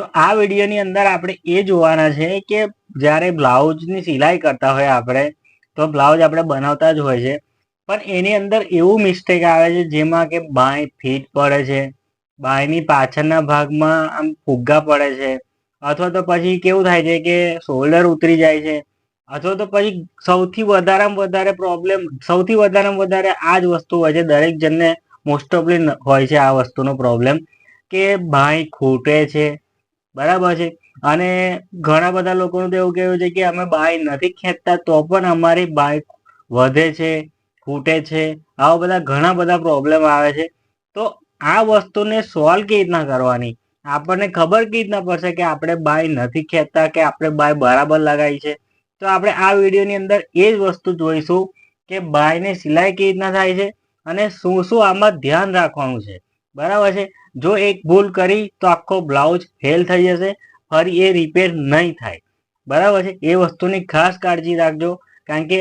તો આ વિડીયોની અંદર આપણે એ જોવાના છે કે જ્યારે બ્લાઉઝની સિલાઈ કરતા હોય આપણે, તો બ્લાઉઝ આપણે બનાવતા જ હોય છે. પણ એની અંદર એવું મિસ્ટેક આવે છે જેમાં કે બાંય ફીટ પડે છે, બાંયની પાછળના ભાગમાં આમ ફુગ્ગા પડે છે, અથવા તો પછી કેવું થાય છે કે શોલ્ડર ઉતરી જાય છે, અથવા તો પછી સૌથી વધારેમાં વધારે પ્રોબ્લેમ સૌથી વધારેમાં વધારે આ જ વસ્તુ હોય છે, દરેક જણને મોસ્ટ ઓફલી હોય છે આ વસ્તુનો પ્રોબ્લેમ કે ભાઈ ખૂટે છે બરાબર છે. અને ઘણા બધા લોકોનું તો એવું કહેવું છે કે અમે બાય નથી ખેંચતા, તો પણ અમારી બાય વધે છે, ખૂટે છે, આવા બધા ઘણા બધા પ્રોબ્લેમ આવે છે. તો આ વસ્તુને સોલ્વ કેવી રીતના કરવાની? આપણને ખબર કેવી રીતના પડશે કે આપણે બાય નથી ખેંચતા કે આપણે બાય બરાબર લગાવી છે? તો આપણે આ વિડીયોની અંદર એ જ વસ્તુ જોઈશું કે બાયને સિલાઈ કેવી રીતના થાય છે અને શું શું આમાં ધ્યાન રાખવાનું છે. બરાબર છે? જો એક ભૂલ કરી તો આખો બ્લાઉઝ ફેલ થઈ જશે, ફરી એ રિપેર નહીં થાય. બરાબર છે? એ વસ્તુની ખાસ કાળજી રાખજો. કારણ કે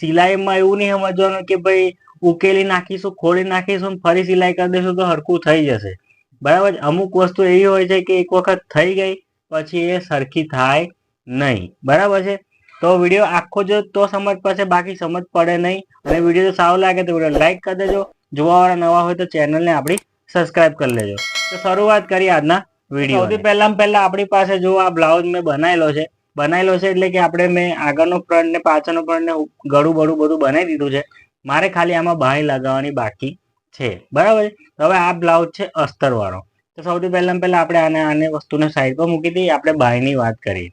સિલાઈમાં એવું નહીં સમજવાનું કે ભાઈ ઉકેલી નાખીશું, ખોલી નાખીશું ફરી સિલાઈ કરી દઈશું તો હરખું થઈ જશે. બરાબર અમુક વસ્તુ એવી હોય છે કે એક વખત થઈ ગઈ, પછી એ સરખી થાય નહીં. બરાબર છે? તો વીડિયો આખો જો તો સમજ પડશે, બાકી સમજ પડે નહીં. અને વીડિયો સારો લાગે તો વીડિયો લાઈક કરી દેજો. જોવાવાળા નવા હોય તો ચેનલને આપણી સબસ્ક્રાઇબ કરી લેજો. તો શરૂઆત કરીએ આજના વીડિયો સૌથી પહેલા પહેલા આપણી પાસે જો આ બ્લાઉઝ મેં બનાવેલો છે બનાવેલો છે એટલે કે આપણે મેં આગળનો ફ્રન્ટ ને પાછળનો ફ્રન્ટ ને ગળું બળું બધું બનાવી દીધું છે. મારે ખાલી આમાં બાંય લગાવવાની બાકી છે. બરાબર હવે આ બ્લાઉઝ છે અસ્તર વાળો તો સૌથી પહેલા પહેલા આપણે આને આને વસ્તુને સાઈડ પર મૂકી દઈએ આપણે બાયની વાત કરીએ.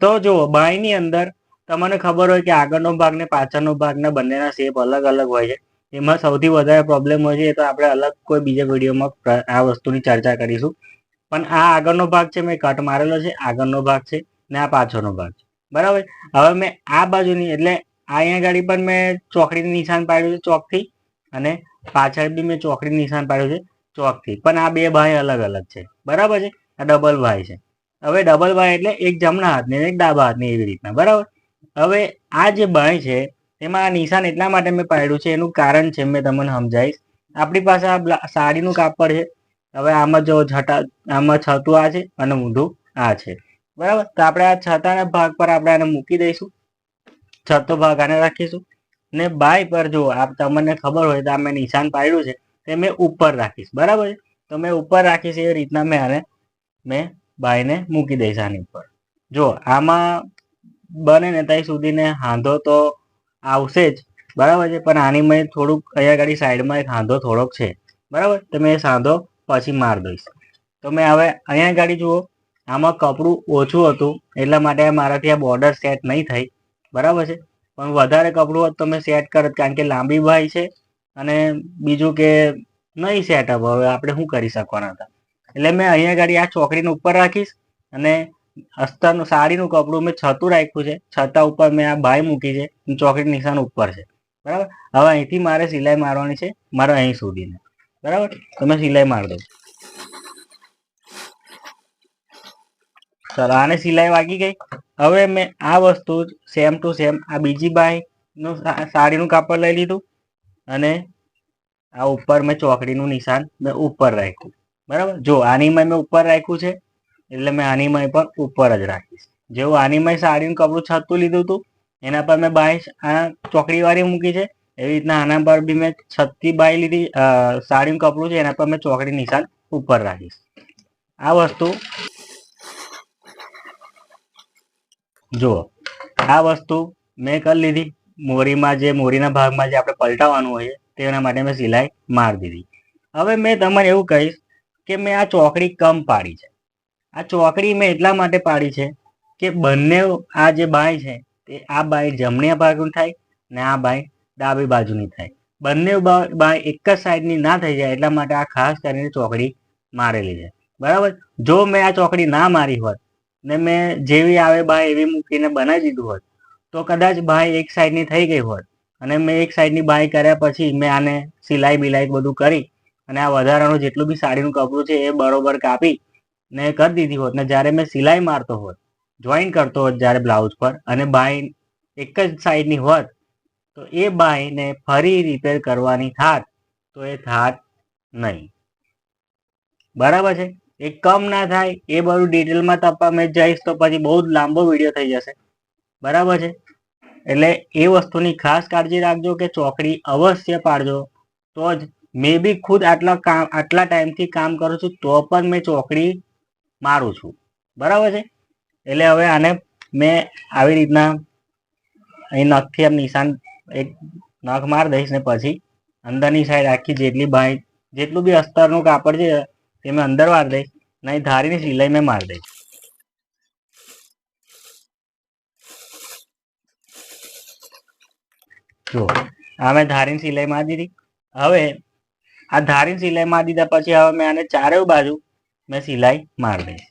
તો જુઓ બાયની અંદર તમને ખબર હોય કે આગળનો ભાગ ને પાછળનો ભાગ ને બંનેના શેપ અલગ અલગ હોય છે. એમાં સૌથી વધારે પ્રોબ્લેમ હોય છે એ તો આપણે અલગ કોઈ બીજા વિડીયોમાં આ વસ્તુની ચર્ચા કરીશું. પણ આ આગળનો ભાગ છે, મેં કટ મારેલો છે, આગળનો ભાગ છે ને આ પાછળનો ભાગ છે. બરાબર? હવે મેં આ બાજુની, એટલે અહીંયા ગાડી પર મેં ચોકડીનું નિશાન પાડ્યું છે ચોકથી અને પાછળ બી મેં ચોકડીનું નિશાન પાડ્યું છે ચોકથી. પણ આ બે ભાઈ અલગ અલગ છે. બરાબર છે? આ ડબલ ભાઈ છે. હવે ડબલ ભાઈ એટલે એક જમણા હાથની એક ડાબા હાથની એવી રીતના. બરાબર? હવે આ જે ભાઈ છે એમાં આ નિશાન એટલા માટે મેં પાડ્યું છે, એનું કારણ છે, મેં તમને સમજાવીશ. આપણી પાસે આ સાડીનું કાપડ છે. હવે આમાં જો છટા આમાં છતું આ છે અને ઊંધું આ છે. બરાબર? તો આપણે આ છતાના ભાગ પર આપણે આને મૂકી દઈશું. છતો ભાગ આને રાખીશું. ને બાય પર જો આપ, તમને ખબર હોય તો મેં નિશાન પાડ્યું છે, તે મેં ઉપર રાખીશ. બરાબર તો મેં ઉપર રાખીશ એ રીતના મેં આને, મેં બાયને મૂકી દઈશ આની ઉપર. જો આમાં બને ને ત્યાં સુધીને હાંધો તો આવશે જ. બરાબર છે? પણ આની મેં થોડુંક અહીંયા ગાડી સાઈડમાં એક હાંધો થોડોક છે. બરાબર? તો મેં એ સાંધો પછી માર દઈશ. તો મેં હવે અહીંયા ગાડી જુઓ. આમાં કપડું ઓછું હતું, એટલા માટે મારાથી આ બોર્ડર સેટ નહીં થઈ. બરાબર છે? પણ વધારે કપડું હોત તો મેં સેટ કરત કારણ કે લાંબી ભાઈ છે અને બીજું કે નહીં સેટઅપ હવે આપણે શું કરી શકવાના હતા? એટલે મેં અહીંયા ગાડી આ છોકરીને ઉપર રાખીશ અને અસ્તરનું સાડીનું કપડું મેં છતું રાખ્યું છે. છતા ઉપર મેં આ બાય મૂકી છે. ચોકડી નિશાન ઉપર છે. બરાબર? હવે અહીંથી મારે સિલાઈ મારવાની છે. મારે અહીં સુધીને. બરાબર? તમે સિલાઈ મારી દો. ચાલો, આને સિલાઈ વાગી ગઈ. હવે મેં આ વસ્તુ સેમ ટુ સેમ આ બીજી બાયનું સાડીનું કાપડ લઈ લીધું અને આ ઉપર મેં ચોકડીનું નિશાન મેં ઉપર રાખ્યું. બરાબર? જો, આની મેં ઉપર રાખ્યું છે. એટલે મેં આનીમાં પણ ઉપર જ રાખીશ. જેવું આનીમાં સાડીનું કપડું છતું લીધું હતું એના પર મેં બાય આ ચોકડી વાળી મૂકી છે. એવી રીતના આના પર બી મેં છત્તી બાય લીધી સાડીનું કપડું છે, એના પર મેં ચોકડી નિશાન ઉપર રાખીશ. આ વસ્તુ જુઓ, આ વસ્તુ મેં કરી લીધી. મોરીમાં જે, મોરીના ભાગમાં જે આપણે પલટાવવાનું હોય તેના માટે મેં સિલાઈ મારી દીધી. હવે મેં તમને એવું કહીશ કે મેં આ ચોકડી કમ પાડી છે. આ ચોકડી મેં એટલા માટે પાડી છે કે બંને આ જે બાય છે, તે આ બાય જમણી બાજુની થાય ને આ બાય ડાબી બાજુની થાય. બંને બાય એક જ સાઈડની ના થઈ જાય એટલા માટે આ ખાસ કરીને ચોકડી મારેલી છે. બરાબર? જો મેં આ ચોકડી ના મારી હોત ને મેં જેવી આવે બાય એવી મૂકીને બનાવી દીધું હોત, તો કદાચ બાય એક સાઈડની થઈ ગઈ હોત અને મેં એક સાઈડની બાય કર્યા પછી મેં આને સિલાઈ બિલાઈ બધું કરી અને આ વધારાનું જેટલું બી સાડીનું કપડું છે એ બરોબર કાપી ને કરી દીધી હોત ને જ્યારે મેં સિલાઈ મારતો હોત જોઈન કરતો હોત જ્યારે બ્લાઉઝ પર અને બાઈ એક જ સાઈડની હોત, તો એ બાઈને ફરી રિપેર કરવાની થાત, તો એ થાત નહીં. બરાબર છે? એ કમ ના થાય, એ બધું ડિટેલમાં તપવા મેં જઈશ તો પછી બહુ જ લાંબો વીડિયો થઈ જશે. બરાબર છે? એટલે એ વસ્તુની ખાસ કાળજી રાખજો કે ચોકડી અવશ્ય પાડજો. તો જ મેં બી ખુદ આટલા કામ, આટલા ટાઈમથી કામ કરું છું, તો પણ મેં ચોકડી મારું છું. બરાબર છે? એટલે હવે આને મેં આવી રીતના અહીં નખથી આમ નિશાન એક નખ માર દઈશ ને પછી અંદરની સાઈડ આખી જેટલી બાઈ જેટલું બી અસ્તરનું કાપડ છે તે મેં અંદર વાર દઈશ, નહીં ધારીની સિલાઈ મેં માર દઈશ. જો આ મેં ધારીની સિલાઈ મારી દીધી. હવે આ ધારીની સિલાઈ મારી દીધા પછી હવે મેં આને ચારે બાજુ મેં સિલાઈ માર દઈશ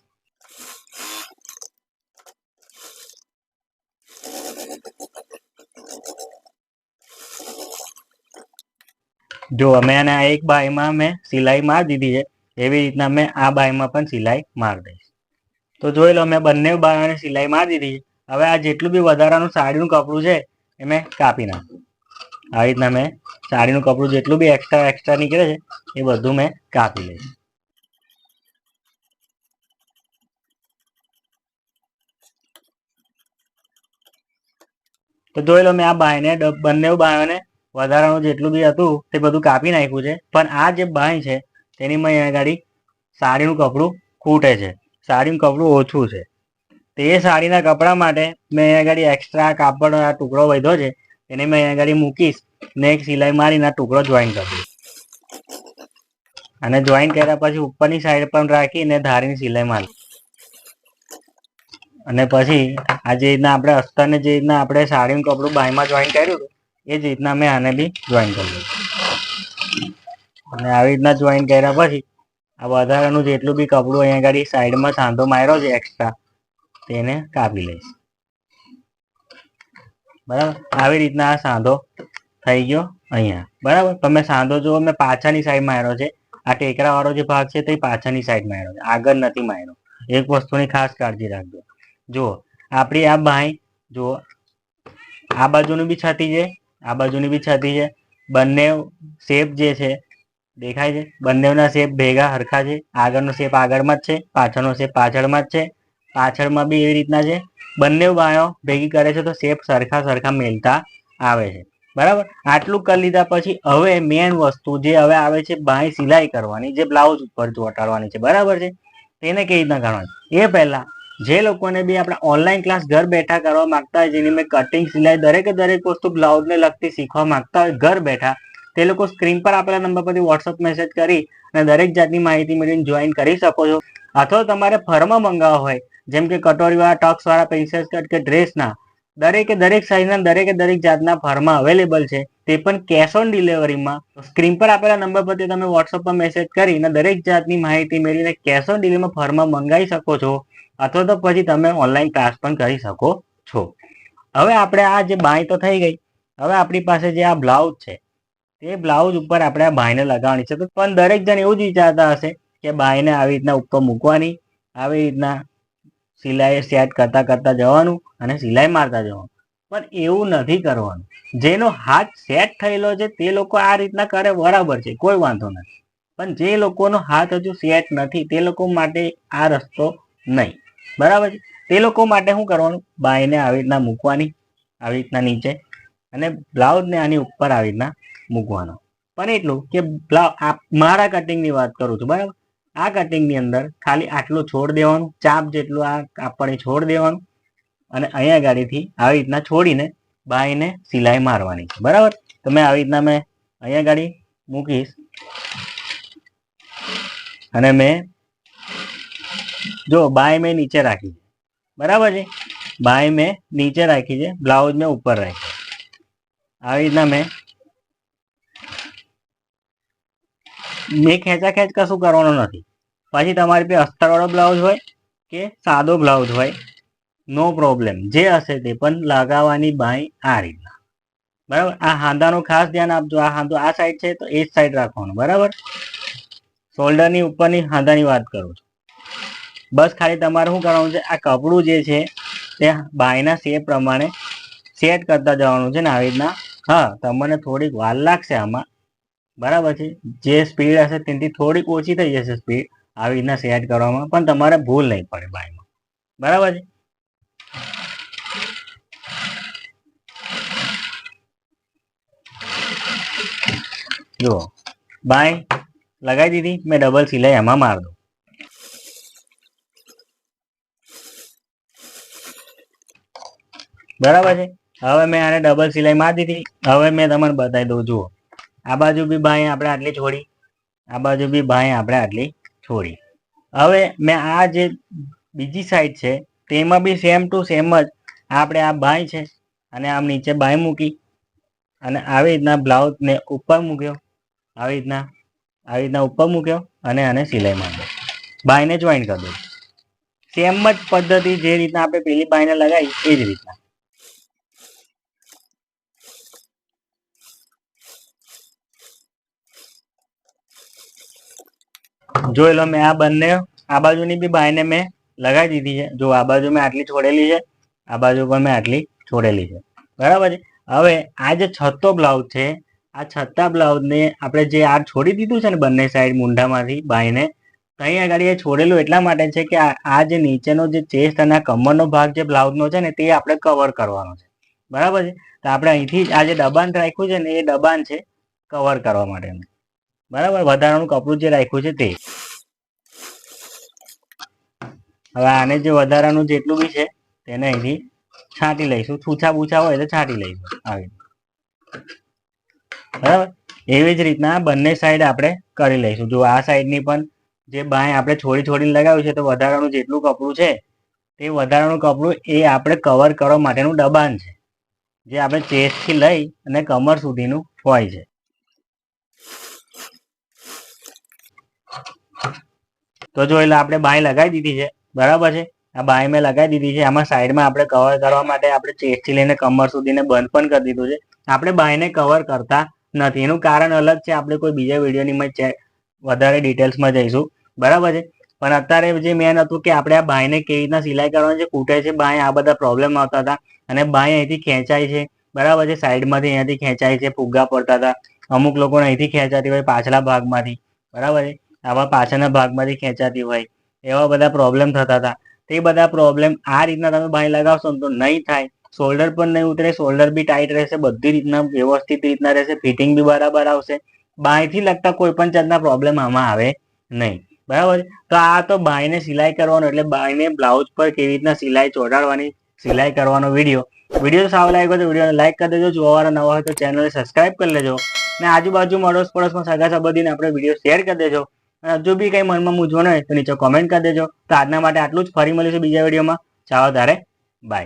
જો મેં આ એક બાયમાં મેં સિલાઈ માર દીધી છે એવી રીતના મેં આ બાયમાં પણ સિલાઈ માર દઈશ તો જોઈ લો મેં બંને બાયોને સિલાઈ માર દીધી છે હવે આ જેટલું બી વધારાનું સાડીનું કપડું છે એ મેં કાપી નાખ્યું આવી રીતના મેં સાડીનું કપડું જેટલું બી એક્સ્ટ્રા એક્સ્ટ્રા નીકળે છે એ બધું મેં કાપી લઈશ તો જોઈ લો મેં આ બાયને બંને બાયોને વધારાનું જેટલું બી હતું તે બધું કાપી નાખ્યું છે. પણ આ જે બાય છે, તેની મેં અહીંયા ગાડી સાડીનું કપડું ખૂટે છે. સાડીનું કપડું ઓછું છે. તે સાડીના કપડા માટે મેં અહીંયા ગાડી એક્સ્ટ્રા કાપડ ટુકડો વધ્યો છે. એને મેં અહીંયા ગાડી મૂકીશ ને એક સિલાઈ મારીને ટુકડો જોઈન કરીશ. અને જોઈન કર્યા પછી ઉપરની સાઈડ પણ રાખીને ધારીની સિલાઈ મારી. અને પછી આ જે રીતના આપણે અસ્તરને જે રીતના આપણે સાડીનું કપડું બાયમાં જોઈન કર્યું હતું, એ જ રીતના મેં આને બી જોઈન કર્યું અને આવી રીતના જોઈન કર્યા પછી આ વધારાનું જેટલું બી કપડું અહીંયા આગળ સાઈડમાં સાંધો માર્યો છે એક્સ્ટ્રા તેને કાપી લઈશ. બરાબર? આવી રીતના આ સાંધો થઈ ગયો અહીંયા. બરાબર? તમે સાંધો જુઓ, મેં પાછળની સાઈડ માર્યો છે. આ ટેકરા વાળો જે ભાગ છે તે પાછળની સાઈડ માર્યો છે. આગળ નથી માર્યો. એક વસ્તુની ખાસ કાળજી રાખજો. જુઓ, આપણી આ બાય, જુઓ, આ બાજુની બી છાતી છે, આ બાજુની બી છાતી છે. બંને શેપ જે છે, દેખાય છે? બંનેના શેપ ભેગા હરખા છે. આગળનો શેપ આગળમાં જ છે, પાછળનો શેપ પાછળમાં જ છે. પાછળમાં બી એવી રીતના છે. બંને બાયો ભેગી કરે છે તો શેપ સરખા સરખા મેલતા આવે છે. બરાબર? આટલું કરી લીધા પછી હવે મેન વસ્તુ જે હવે આવે છે બાય સિલાઈ કરવાની, જે બ્લાઉઝ ઉપર ચોટાડવાની છે. બરાબર છે? તેને કેવી રીતના કરવાની? એ પહેલા જે લોકોને બી આપણે ઓનલાઈન ક્લાસ ઘર બેઠા કરવા માંગતા હોય, જેની મેં કટિંગ સિલાઈ દરેકે દરેક વસ્તુ બ્લાઉઝને લગતી શીખવા માંગતા હોય, ઘર બેઠા, તે લોકો સ્ક્રીન પર આપેલા નંબર પરથી વોટ્સઅપ મેસેજ કરી અને દરેક જાતની માહિતી મેળવીને જોઈન કરી શકો છો. અથવા તમારે ફરમાં મંગાવવા હોય, જેમ કે કટોરીવાળા ટક્સવાળા પેન્સિલ કટ કે ડ્રેસના દરેકે દરેક સાઇઝના દરેકે દરેક જાતના ફરમાં અવેલેબલ છે. તે પણ કેશ ઓન ડિલિવરીમાં સ્ક્રીન પર આપેલા નંબર પરથી તમે વોટ્સઅપ પર મેસેજ કરીને દરેક જાતની માહિતી મેળવીને કેશ ઓન ડિલિવરીમાં ફરમાં મંગાવી શકો છો. અથવા તો પછી તમે ઓનલાઈન ક્લાસ પણ કરી શકો છો. હવે આપણે આ જે બાય તો થઈ ગઈ. હવે આપણી પાસે જે આ બ્લાઉઝ છે. તે બ્લાઉઝ ઉપર આપણે આ બાયને લગાવવાની છે. તો પણ દરેક જણ એવું જ વિચારતા હશે કે બાયને આવી રીતના ઉપર મૂકવાની, આવી રીતના સિલાઈ સેટ કરતા કરતા જવાનું અને સિલાઈ મારતા જવાનું. પણ એવું નથી કરવાનું. જેનો હાથ સેટ થયેલો છે તે લોકો આ રીતના કરે બરાબર છે, કોઈ વાંધો નથી. પણ જે લોકોનો હાથ હજુ સેટ નથી તે લોકો માટે આ રસ્તો નહીં. બરાબર છે? તે લોકો માટે શું કરવાનું? બાયને આવી રીતના મૂકવાની, આવી રીતના નીચે અને બ્લાઉઝને આની ઉપર આવી રીતના મૂકવાનો. પણ એટલું કે બ્લાઉ મારા કટિંગની વાત કરું છું, બરાબર? આ કટિંગની અંદર ખાલી આટલું છોડ દેવાનું, ચાપ જેટલું આ કાપડે છોડ દેવાનું અને અહીંયા ગાડીથી આવી રીતના છોડીને બાઈને સિલાઈ મારવાની બરાબર? તો મેં આવી રીતના મેં અહીંયા ગાડી મૂકીશ અને મેં જો બાય મેં નીચે રાખી છે. બરાબર છે? બાય મેં નીચે રાખી છે, બ્લાઉઝ મેં ઉપર રાખી આવી રીતના મેં મેં ખેંચા ખેંચ કશું કરવાનું નથી. પછી તમારી પાસે અસ્તરવાળો બ્લાઉઝ હોય કે સાદો બ્લાઉઝ હોય નો પ્રોબ્લેમ જે હશે તે પણ લગાવવાની બાય આ રીતના. બરાબર? આ હાંધાનું ખાસ ધ્યાન આપજો. આ હાંધો આ સાઈડ છે તો એ જ સાઈડ રાખવાનું. બરાબર? શોલ્ડરની ઉપરની હાંધાની વાત કરું છું. બસ ખાલી તમારે શું કરવાનું છે? આ કપડું જે છે તે બાયના શેપ પ્રમાણે સેટ કરતા જવાનું છે ને આવી રીતના. હા, તમને થોડીક વાર લાગશે આમાં. બરાબર છે. જે સ્પીડ હશે તેનાથી થોડીક ઓછી થઈ જશે સ્પીડ આવી રીતના સેટ કરવામાં. પણ તમારે ભૂલ નહીં પડે બાયમાં બરાબર છે? જુઓ. બાય. લગાવી દીધી. મેં ડબલ સિલાઈ એમાં માર દઉં. બરાબર છે? હવે મેં આને ડબલ સિલાઈ મારી દીધી. હવે મેં તમને બતાવી દઉં. જુઓ. આ બાજુ બી બાય આપણે આટલી છોડી. આ બાજુ બી બાય આપણે આટલી છોડી. હવે મેં આ જે બીજી સાઈડ છે, તેમાં બી સેમ ટુ સેમ જ આપણે આ બાય છે અને આમ નીચે બાય મૂકી અને આવી રીતના બ્લાઉઝને ઉપર મૂક્યો. આવી રીતના આવી રીતના ઉપર મૂક્યો અને આને સિલાઈ માંડ્યો બાંયને જોઈન કરી દો સેમ જ પદ્ધતિ જે રીતના આપણે પેલી બાયને લગાવી, એ જ રીતના. જોઈ લો, મેં આ બંને, આ બાજુની બી બાયને મેં લગાવી દીધી છે. જો આ બાજુ મેં આટલી છોડેલી છે, આ બાજુ પણ મેં આટલી છોડેલી છે. બરાબર છે? હવે આ જે છત્તો બ્લાઉઝ છે, આ છત્તા બ્લાઉઝને આપણે જે આ છોડી દીધું છે ને બંને સાઈડ મુંડામાંથી બાયને અહીં આગળ એ છોડેલું એટલા માટે છે કે આ જે નીચેનો જે ચેસ્ટ અને કમરનો ભાગ જે બ્લાઉઝનો છે ને, તે આપણે કવર કરવાનો છે. બરાબર છે? તો આપણે અહીંથી આ જે દબાણ રાખ્યું છે ને, એ દબાણ છે કવર કરવા માટેનું. બરાબર, વધારાનું કપડું જે રાખ્યું છે તે. હવે આને જે વધારાનું જેટલું બી છે, તેને અહીંથી છાંટી લઈશું. છૂછા બૂછા હોય તો છાંટી લઈશું આવી બરાબર? એવી જ રીતના બંને સાઈડ આપણે કરી લઈશું. જો આ સાઈડની પણ જે બાય આપણે છોડી છોડીને લગાવ્યું છે, તો વધારાનું જેટલું કપડું છે, તે વધારાનું કપડું એ આપણે કવર કરવા માટેનું દબાણ છે, જે આપણે ચેસ્ટથી લઈ અને કમર સુધીનું હોય છે. તો જો એટલે આપણે બાય લગાવી દીધી છે, બરાબર છે? આ બાય મેં લગાવી દીધી છે, આમાં સાઈડમાં આપણે કવર કરવા માટે આપણે ચેસ્ટથી લઈને કમર સુધીને બંધ પણ કરી દીધું છે. આપણે બાયને કવર કરતા નથી. એનું કારણ અલગ છે, આપણે કોઈ બીજા વિડીયોની મેં ચે- વધારે ડિટેલ્સમાં જઈશું. બરાબર છે? પણ અત્યારે જે મેન હતું કે આપણે આ બાયને કેવી રીતના સિલાઈ કરવાની છે, કૂટે છે, બાય, આ બધા પ્રોબ્લેમ આવતા હતા. અને બાય અહીંથી ખેંચાય છે. બરાબર છે? સાઈડમાંથી અહીંયાથી ખેંચાય છે, ફુગ્ગા પડતા હતા. અમુક લોકોને અહીંથી ખેંચાતી હોય પાછલા ભાગમાંથી. બરાબર છે? આવા પાછળના ભાગમાંથી ખેંચાતી હોય, એવા બધા પ્રોબ્લેમ થતા હતા. તે બધા પ્રોબ્લેમ આ રીતના તમે બાય લગાવશો ને તો નહીં થાય. શોલ્ડર પણ નહીં ઉતરે શોલ્ડર બી ટાઈટ રહેશે, બધી રીતના વ્યવસ્થિત રીતના રહેશે ફિટિંગ બી બરાબર આવશે. બાયથી લગતા કોઈ પણ જાતના પ્રોબ્લેમ આમાં આવે નહીં. બરાબર? તો આ તો બાયને સિલાઈ કરવાનો, એટલે બાયને બ્લાઉઝ પર કેવી રીતના સિલાઈ ચોટાડવાની, સિલાઈ કરવાનો વીડિયો વીડિયો સારો લાગ્યો તો વિડીયોને લાઈક કરી દેજો. જોવાવાળા નવા હોય તો ચેનલને સબસ્ક્રાઈબ કરી લેજો. અને આજુબાજુ અડોસ પડોશમાં સગા સંબંધીને આપણે વીડિયો શેર કરી દેજો. હજુ બી કંઈ મનમાં મૂંઝવણ હોય તો નીચે કોમેન્ટ કરી દેજો. તો આજના માટે આટલું જ. ફરી મળીશું બીજા વિડીયોમાં. ચાલો તારે. બાય